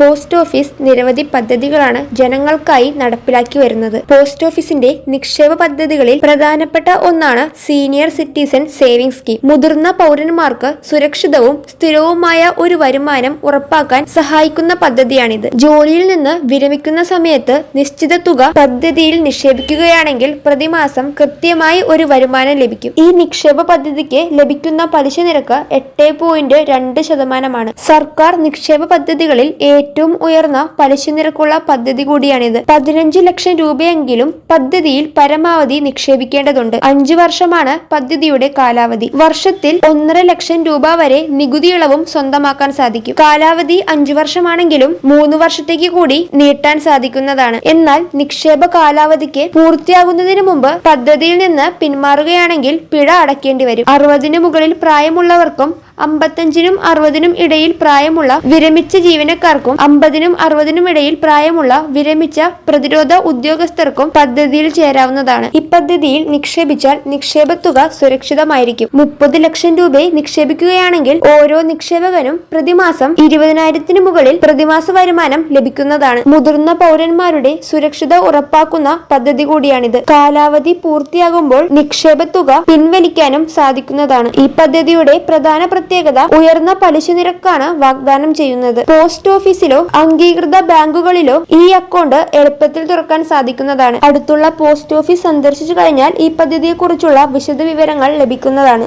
Post office നിരവധി പദ്ധതികളാണ് ജനങ്ങൾക്കായി നടപ്പിലാക്കി വരുന്നത്. പോസ്റ്റ് ഓഫീസിന്റെ നിക്ഷേപ പദ്ധതികളിൽ പ്രധാനപ്പെട്ട ഒന്നാണ് സീനിയർ സിറ്റിസൺ സേവിംഗ് സ്കീം. മുതിർന്ന പൗരന്മാർക്ക് സുരക്ഷിതവും സ്ഥിരവുമായ ഒരു വരുമാനം ഉറപ്പാക്കാൻ സഹായിക്കുന്ന പദ്ധതിയാണിത്. ജോലിയിൽ നിന്ന് വിരമിക്കുന്ന സമയത്ത് നിശ്ചിത തുക പദ്ധതിയിൽ നിക്ഷേപിക്കുകയാണെങ്കിൽ പ്രതിമാസം കൃത്യമായി ഒരു വരുമാനം ലഭിക്കും. ഈ നിക്ഷേപ പദ്ധതിക്ക് ലഭിക്കുന്ന പലിശ നിരക്ക് എട്ട് പോയിന്റ് രണ്ട് ശതമാനമാണ്. സർക്കാർ നിക്ഷേപ പദ്ധതികളിൽ ഏറ്റവും ഉയർന്ന പലിശ നിരക്കുള്ള പദ്ധതി കൂടിയാണിത്. പതിനഞ്ച് ലക്ഷം രൂപയെങ്കിലും പദ്ധതിയിൽ പരമാവധി നിക്ഷേപിക്കേണ്ടതുണ്ട്. അഞ്ചു വർഷമാണ് പദ്ധതിയുടെ കാലാവധി. വർഷത്തിൽ ഒന്നര ലക്ഷം രൂപ വരെ നികുതി ഇളവും സ്വന്തമാക്കാൻ സാധിക്കും. കാലാവധി അഞ്ചു വർഷമാണെങ്കിലും മൂന്ന് വർഷത്തേക്ക് കൂടി നീട്ടാൻ സാധിക്കുന്നതാണ്. എന്നാൽ നിക്ഷേപ കാലാവധിക്ക് പൂർത്തിയാകുന്നതിന് മുമ്പ് പദ്ധതിയിൽ നിന്ന് പിന്മാറുകയാണെങ്കിൽ പിഴ അടയ്ക്കേണ്ടി വരും. അറുപതിന് മുകളിൽ പ്രായമുള്ളവർക്കും അമ്പത്തഞ്ചിനും അറുപതിനും ഇടയിൽ പ്രായമുള്ള വിരമിച്ച ജീവനക്കാർക്കും അമ്പതിനും അറുപതിനും ഇടയിൽ പ്രായമുള്ള വിരമിച്ച പ്രതിരോധ ഉദ്യോഗസ്ഥർക്കും പദ്ധതിയിൽ ചേരാവുന്നതാണ്. ഈ പദ്ധതിയിൽ നിക്ഷേപിച്ചാൽ നിക്ഷേപ തുക സുരക്ഷിതമായിരിക്കും. മുപ്പത് ലക്ഷം രൂപ നിക്ഷേപിക്കുകയാണെങ്കിൽ ഓരോ നിക്ഷേപകനും പ്രതിമാസം ഇരുപതിനായിരത്തിന് മുകളിൽ പ്രതിമാസ വരുമാനം ലഭിക്കുന്നതാണ്. മുതിർന്ന പൗരന്മാരുടെ സുരക്ഷിത ഉറപ്പാക്കുന്ന പദ്ധതി കൂടിയാണിത്. കാലാവധി പൂർത്തിയാകുമ്പോൾ നിക്ഷേപ തുക പിൻവലിക്കാനും സാധിക്കുന്നതാണ്. ഈ പദ്ധതിയുടെ പ്രധാന പ്രത്യേകത ഉയർന്ന പലിശ നിരക്കാണ് വാഗ്ദാനം ചെയ്യുന്നത്. പോസ്റ്റ് ഓഫീസിലോ അംഗീകൃത ബാങ്കുകളിലോ ഈ അക്കൗണ്ട് എളുപ്പത്തിൽ തുറക്കാൻ സാധിക്കുന്നതാണ്. അടുത്തുള്ള പോസ്റ്റ് ഓഫീസ് സന്ദർശിച്ചു കഴിഞ്ഞാൽ ഈ പദ്ധതിയെക്കുറിച്ചുള്ള വിശദ വിവരങ്ങൾ ലഭിക്കുന്നതാണ്.